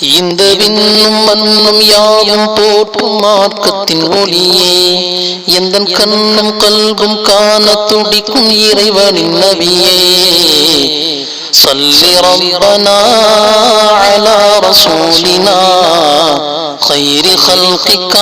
இந்த விண்ணும் மண்ணும் யாவும் போற்றும் மார்க்கத்தின் ஒளியே. எந்த கண்ணும் கல்வும் காண துடிக்கும் இறைவனின் நபியே. صل ربنا على رسولنا خير خلقك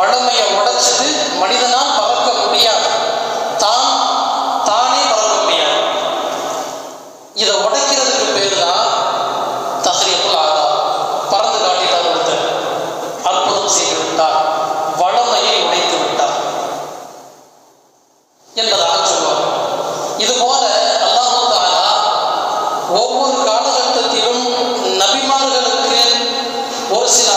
வளமையை உடைச்சிட்டு மனிதனால் பறக்க முடியாது. தான் தானே பறக்க முடியாது. இதை உடைக்கிறதுக்கு பேர் தான் தசரியப்புள் ஆகா பறந்து காட்டிட்டார் ஒருத்தர் அற்புதம் செய்து விட்டார். வளமையை உடைத்து விட்டார். என்பதாக சொல்வார். இது போல அல்லாஹாலா ஒவ்வொரு காலகட்டத்திலும் நபிமார்களுக்கு ஒரு சில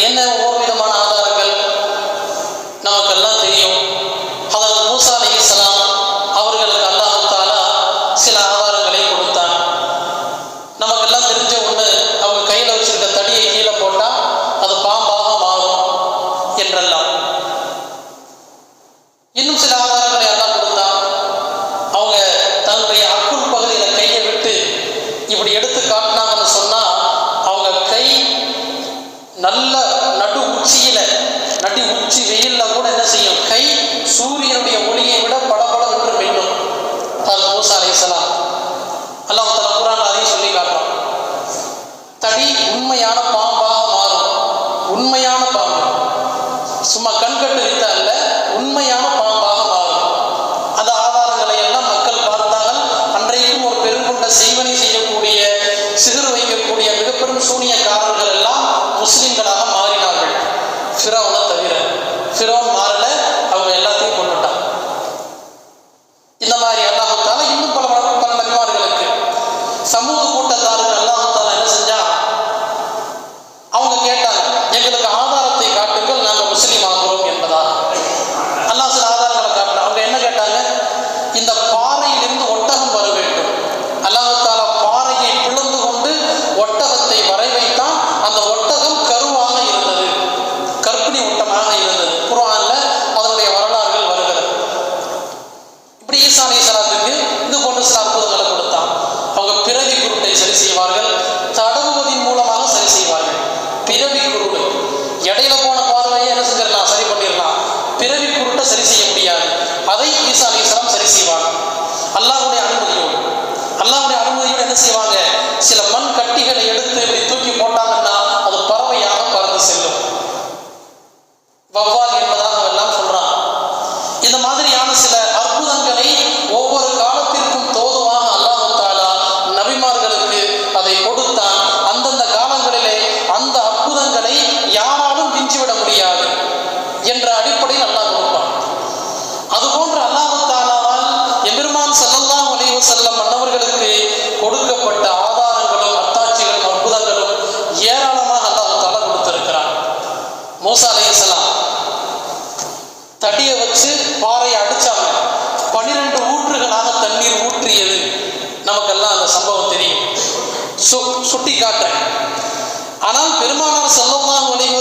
corriendo semakin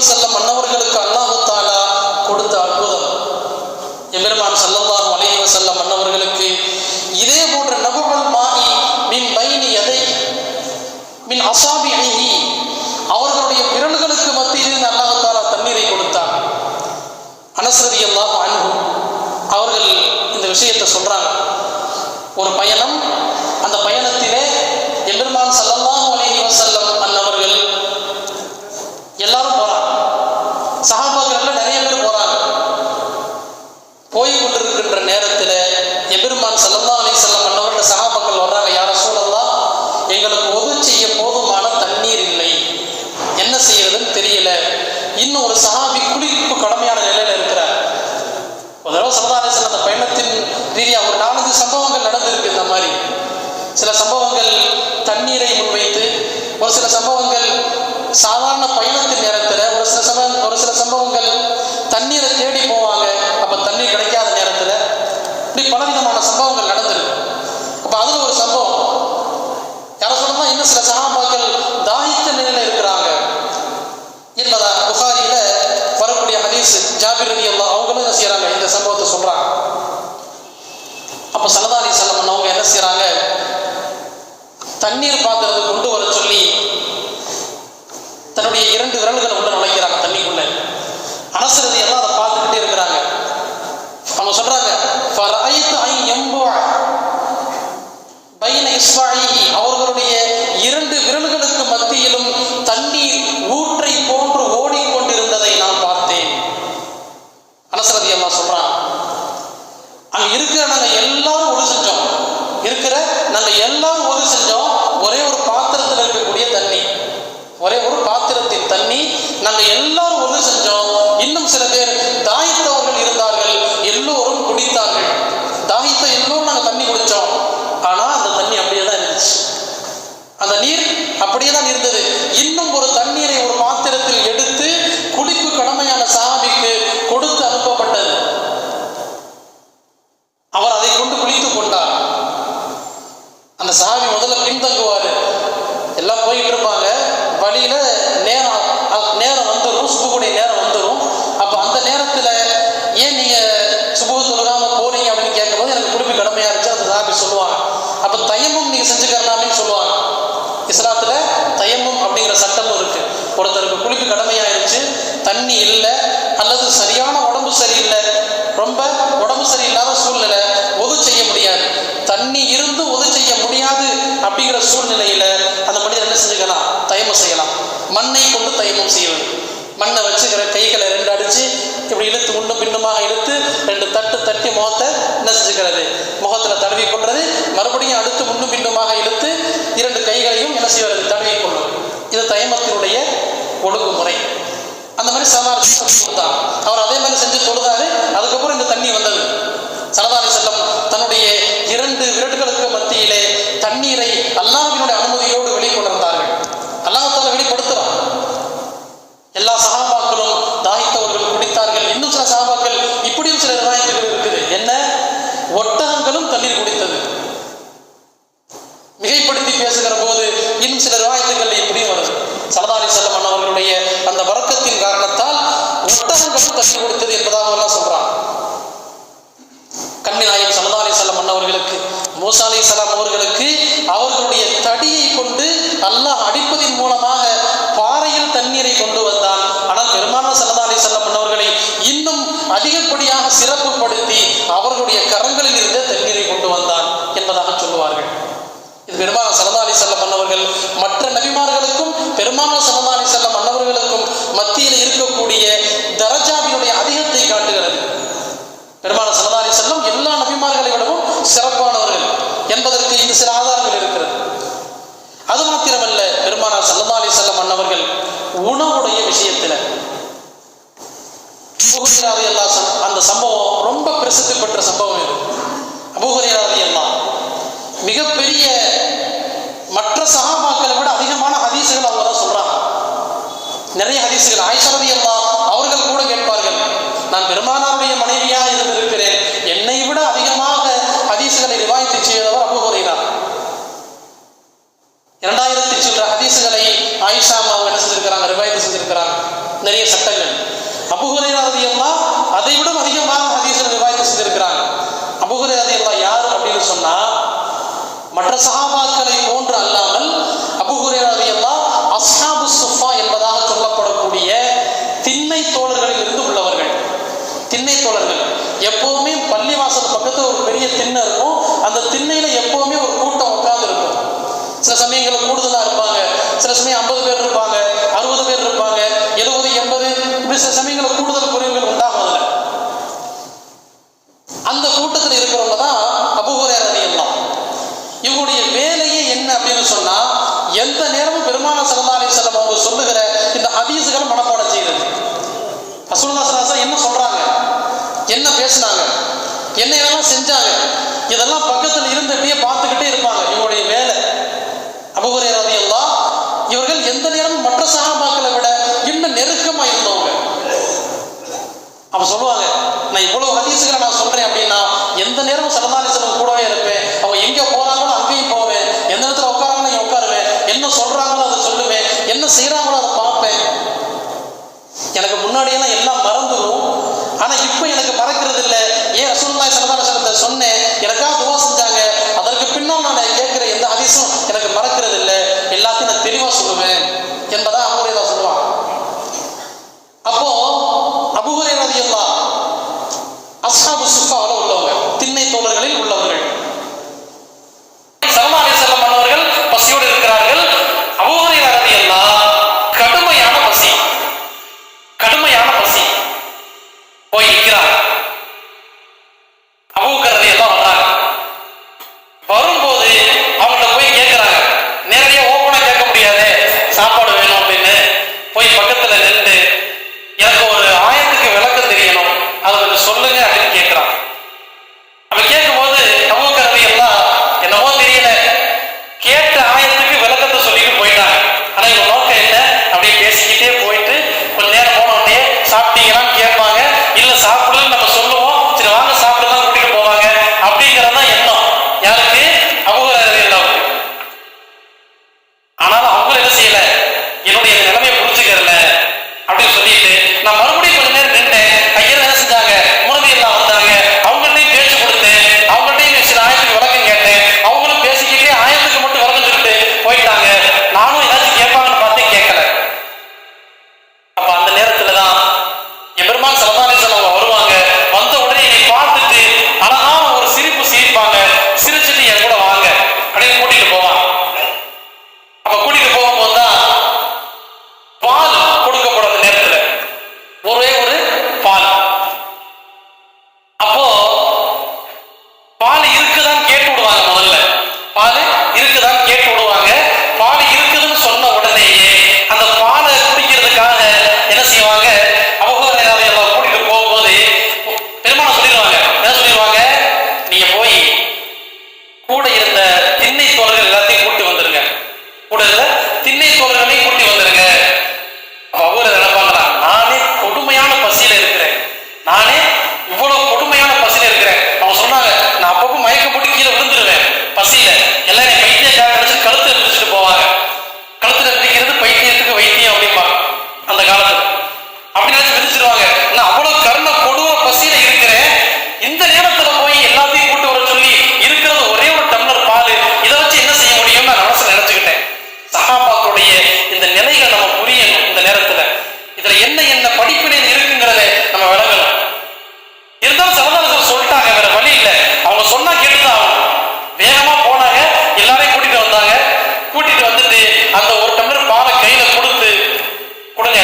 அலைஹி செல்லம் மன்னவர்களுக்கு அல்லாஹு தாலா கொடுத்த அற்புதம். எம்பெருமான் ஸல்லல்லாஹு அலைஹி செல்லம் மன்னவர்களுக்கு இதே போன்ற நபுகள் மாஹி மின் பைனி எதை மின் அசாபி அசாபிஹி அவர்களுடைய விரல்களுக்கு மத்தியில் அல்லாஹு தாலா தண்ணீரை கொடுத்தார் அனசரதி அல்லாஹ் அன்பு அவர்கள் இந்த விஷயத்தை சொல்றாங்க. ஒரு பயணம் அந்த பயணத்திலே எம்பெருமான் ஸல்லல்லாஹு அலைஹி வஸல்லம் அன்னவர்கள் எல்லாரும் போறாங்க சஹாபாக்கள்ல நிறைய பேர் போறாங்க போய் கொண்டிருக்கின்ற நேரத்தில் எபெருமான் ஸல்லல்லாஹு அலைஹி வஸல்லம் அன்னவர்கள் சஹாபாக்கள் வர்றாங்க யார சூழல்லாம் எங்களுக்கு உதவி செய்ய போதுமான தண்ணீர் இல்லை என்ன செய்யறதுன்னு தெரியல இன்னும் ஒரு சஹாபி குளிப்பு கடமையான நிலையில இருக்கிறார் ஒரு தடவை சமுதாய அந்த பயணத்தின் ரீதியாக ஒரு நாலஞ்சு சம்பவங்கள் நடந்திருக்கு இந்த மாதிரி சில சம்பவங்கள் தண்ணீரை முன்வைத்து ஒரு சில சம்பவங்கள் சாதாரண பயணத்தின் நேரத்தில் ஒரு சில சம ஒரு சில சம்பவங்கள் தண்ணீரை தேடி போவாங்க. அப்போ தண்ணீர் கிடைக்காத நேரத்தில் இப்படி பலவிதமான சம்பவங்கள் நடந்திருக்கு. அப்போ அதில் ஒரு சம்பவம். யாரை சொல்லணும்னா இன்னும் சில சகாபாக்கள் தாகித்த நிலையில் இருக்கிறாங்க. என்பதா புகாரியில வரக்கூடிய ஹதீஸ் ஜாபிர் ரதி அல்லாஹ் அவங்களும் என்ன செய்றாங்க? இந்த சம்பவத்தை சொல்றாங்க. அப்ப சலதாரி செல்லம் அவங்க என்ன செய்றாங்க? தண்ணீர் பாத்திரத்தை கொண்டு வர சொல்லி தன்னுடைய இரண்டு விரல்களை உடன் அனசரதி எல்லாம் அதை பார்த்துக்கிட்டே இருக்கிறாங்க. அவங்க சொல்றாங்க அவர்களுடைய இரண்டு விரல்களுக்கு மத்தியிலும் தண்ணீர் ஊற்றை போன்று ஓடிக்கொண்டிருந்ததை நான் பார்த்தேன். அனசரதி அல்லாஹ் சொல்றான் அங்க இருக்கிற நாங்க எல்லாரும் ஒது செஞ்சோம். இருக்கிற நாங்க எல்லாரும் ஒது செஞ்சோம் ஒரே ஒரு பாத்திரத்தில் இருக்கக்கூடிய தண்ணி ஒரே ஒரு பாத்திரத்தின் தண்ணி நாங்க எல்லாரும் ஒது செஞ்சோம் இன்னும் சில பேர் தாய்த்தவர்கள் இருந்தார்கள் எல்லோரும் குடித்தார்கள் தாகித்த எல்லோரும் நாங்க தண்ணி குடிச்சோம் ஆனா அந்த தண்ணி அப்படியே தான் இருந்துச்சு அந்த நீர் அப்படியே தான் இருந்தது இன்னும் ஒரு தண்ணீரை ஒரு பாத்திரத்தில் எடுத்து குடிப்பு கடமையான சாபிக்கு கொடுத்து அனுப்பப்பட்டது அவர் அதை கொண்டு குளித்துக் கொண்டார் அந்த சாமி முதல்ல பின்தங்குவாரு எல்லாம் போயிட்டு இருப்பாங்க வழியில நேரம் அ- நேரம் வந்துடும் சுபுக்குடைய நேரம் வந்துடும் அப்ப அந்த நேரத்துல ஏன் நீங்க சுபு தொழுகாம போறீங்க அப்படின்னு கேட்கும்போது எனக்கு குடிப்பு கடமையா இருந்துச்சு அந்த சாமி சொல்லுவாங்க அப்ப தயமும் நீங்க செஞ்சுக்கலாமேன்னு சொல்லுவாங்க இஸ்லாத்துல தயமும் அப்படிங்கிற சட்டமும் இருக்கு ஒருத்தருக்கு குளிப்பு கடமையாயிருச்சு தண்ணி இல்லை அல்லது சரியான உடம்பு சரியில்லை ரொம்ப உடம்பு சரியில்லாத சூழ்நிலை ஒது செய்ய முடியாது தண்ணி இருந்து ஒது செய்ய முடியாது அப்படிங்கிற சூழ்நிலையில அந்த மனிதர் என்ன செஞ்சுக்கலாம் தயமம் செய்யலாம் மண்ணை கொண்டு தயமம் செய்வது மண்ணை வச்சுக்கிற கைகளை ரெண்டு அடிச்சு இப்படி இழுத்து முன்னும் பின்னுமாக இழுத்து ரெண்டு தட்டு தட்டி முகத்தை நசிச்சுக்கிறது முகத்தில் முகத்துல தடவி கொள்றது. மறுபடியும் அடுத்து முன்னும் பின்னுமாக இழுத்து இரண்டு கைகளையும் என்ன செய்வது? தடவி கொள்வது. இது தயமத்தினுடைய ஒழுங்குமுறை. அந்த மாதிரி சமாளி கொடுத்தார் அவர் அதே மாதிரி செஞ்சு தொழுதாரு. அதுக்கப்புறம் இந்த தண்ணி வந்தது. சனதாரி செல்லம் தன்னுடைய இரண்டு விரட்டுகளுக்கு மத்தியிலே பேசுகிற போது இன்னும் சில ரிவாயத்துக்கள் இப்படியும் வருது. சலதாரி செல்லம் அண்ணவர்களுடைய அந்த வரக்கத்தின் காரணத்தால் ஒட்டகம் கட்டு கொடுத்தது என்பதாக எல்லாம் சொல்றான் கண்ணிநாயகம் சலதாரி செல்லம் அண்ணவர்களுக்கு மூசாலி சலாம் அவர்களுக்கு அவர்களுடைய தடியை கொண்டு நல்லா அடிப்பதின் மூலமாக பாறையில் தண்ணீரை கொண்டு வந்தான். ஆனால் பெருமான சலதா அலி செல்லம் அண்ணவர்களை இன்னும் அதிகப்படியாக சிறப்புப்படுத்தி அவர்களுடைய கரங்களில் இருந்த அவர்கள் மற்ற நபிமார்களுக்கும் பெருமான சரதாலி செல்லம் மன்னவர்களுக்கும் மத்தியில் இருக்கக்கூடிய தரஜாவினுடைய அதிகத்தை காட்டுகிறது. பெருமான சமதானி செல்லம் எல்லா நபிமார்களை விடவும் சிறப்பானவர்கள் என்பதற்கு இது சில ஆதாரங்கள் இருக்கிறது. அது மாத்திரமல்ல பெருமானார் அலி செல்லம் மன்னவர்கள் உணவுடைய விஷயத்துல. அபூஹுரைராதி அல்லாஹ் அந்த சம்பவம் ரொம்ப பிரசித்தி பெற்ற சம்பவம் இது. அபூஹுரைராதி எல்லாம் மிகப்பெரிய மற்ற சகாபாக்களை விட அதிகமான ஹதீசுகள் அவங்க தான் சொல்றாங்க. நிறைய ஹதீசுகள். ஆயிஷரதி எல்லாம் அவர்கள் கூட கேட்பார்கள் நான் பெருமானாருடைய மனைவியா இருந்திருக்கிறேன். என்னை விட அதிகமாக ஹதீசுகளை ரிவாயத்து செய்தவர் அபூஹுரைரா இரண்டாயிரத்தி சில்லற ஹதீசுகளை ஆயிஷா அவங்க என்ன செஞ்சிருக்கிறாங்க? ரிவாயத்து செஞ்சிருக்கிறாங்க. நிறைய சட்டங்கள். அபுஹுரைராதி எல்லாம் அதை விட அதிகமாக ஹதீஸ்கள் ரிவாயத்து செஞ்சிருக்கிறாங்க. அபுஹுரைராதி எல்லாம் யார் அப்படின்னு சொன்னா மற்ற சகாபாக்களை போல திண்ணை தோழர்களில் இருந்து உள்ளவர்கள். திண்ணை தோழர்கள். எப்பவுமே பள்ளிவாசல் பக்கத்துல ஒரு பெரிய திண்ணை இருக்கும். அந்த திண்ணையில எப்பவுமே ஒரு கூட்டம் உட்கார்ந்து இருக்கும். சில சமயங்களில் கூடுதலா இருப்பாங்க. சில சமயம் ஐம்பது பேர் இருப்பாங்க. அறுபது பேர் இருப்பாங்க. எழுபது எண்பது இப்படி சில சமயங்களில் கூடுதல் குறைவுகள் உண்டாகும் அதுல அந்த கூட்டத்தில் இருக்கிறவங்க தான் அபுஹுரேர் எல்லாம் இவங்களுடைய வேலையே என்ன அப்படின்னு சொன்னா எந்த நேரமும் பெருமான சிறந்தா அலி செல்லம் அவங்க சொல்லுகிற இந்த ஹதீஸுகளை மனப்பாடம் செய்யறது ரசூல்லா ஸல்லல்லாஹு என்ன சொல்றாங்க? என்ன பேசுனாங்க? என்ன இதெல்லாம் செஞ்சாங்க? இதெல்லாம் பக்கத்தில் இருந்து அப்படியே பார்த்துக்கிட்டே இருப்பாங்க. இவருடைய வேலை. அபுஹுரே ரலியல்லாஹ் இவர்கள் எந்த நேரமும் மற்ற சகாபாக்களை விட இன்னும் நெருக்கமா இருந்தவங்க. அவ சொல்லுவாங்க நான் இவ்வளவு ஹதீசுகளை நான் சொல்றேன் அப்படின்னா எந்த நேரமும் சரதாலிசனம் கூடவே இருப்பேன். அவங்க எங்க போறாங்களோ அங்கேயும் போவேன். எந்த இடத்துல உட்காராங்களோ உட்காருவேன். என்ன சொல்றாங்களோ அதை சொல்லுவேன். என்ன செய்யறாங்க அதை பார்ப்பேன் எனக்கு முன்னாடியெல்லாம் எல்லாம் மறந்துடும் ஆனா இப்போ எனக்கு மறக்கிறது இல்லை ஏன் ரசூலுல்லாஹி ஸல்லல்லாஹு சொன்னேன் எனக்கா துவா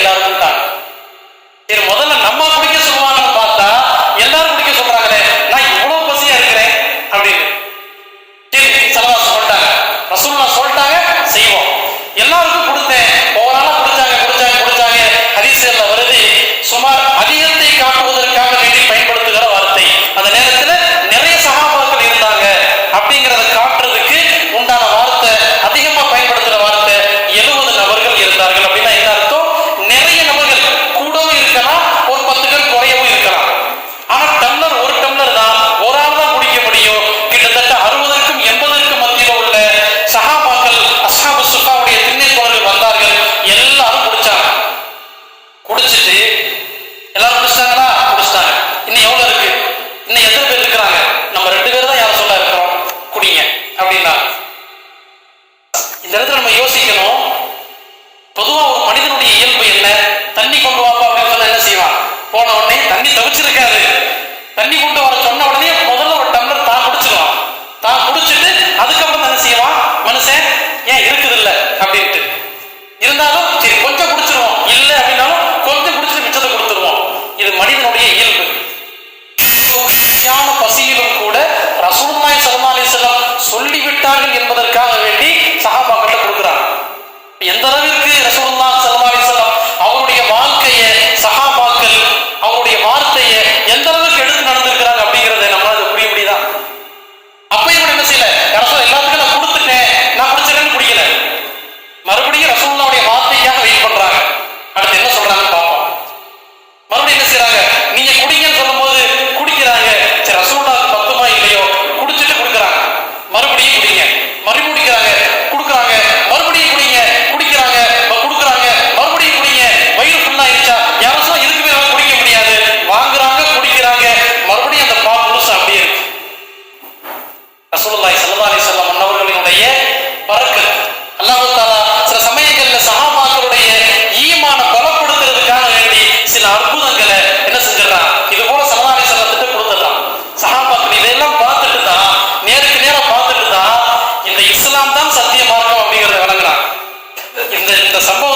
gelar kita. போன உடனே தண்ணி தவிச்சிருக்காரு. தண்ணி கொண்டு வர சொன்ன это собор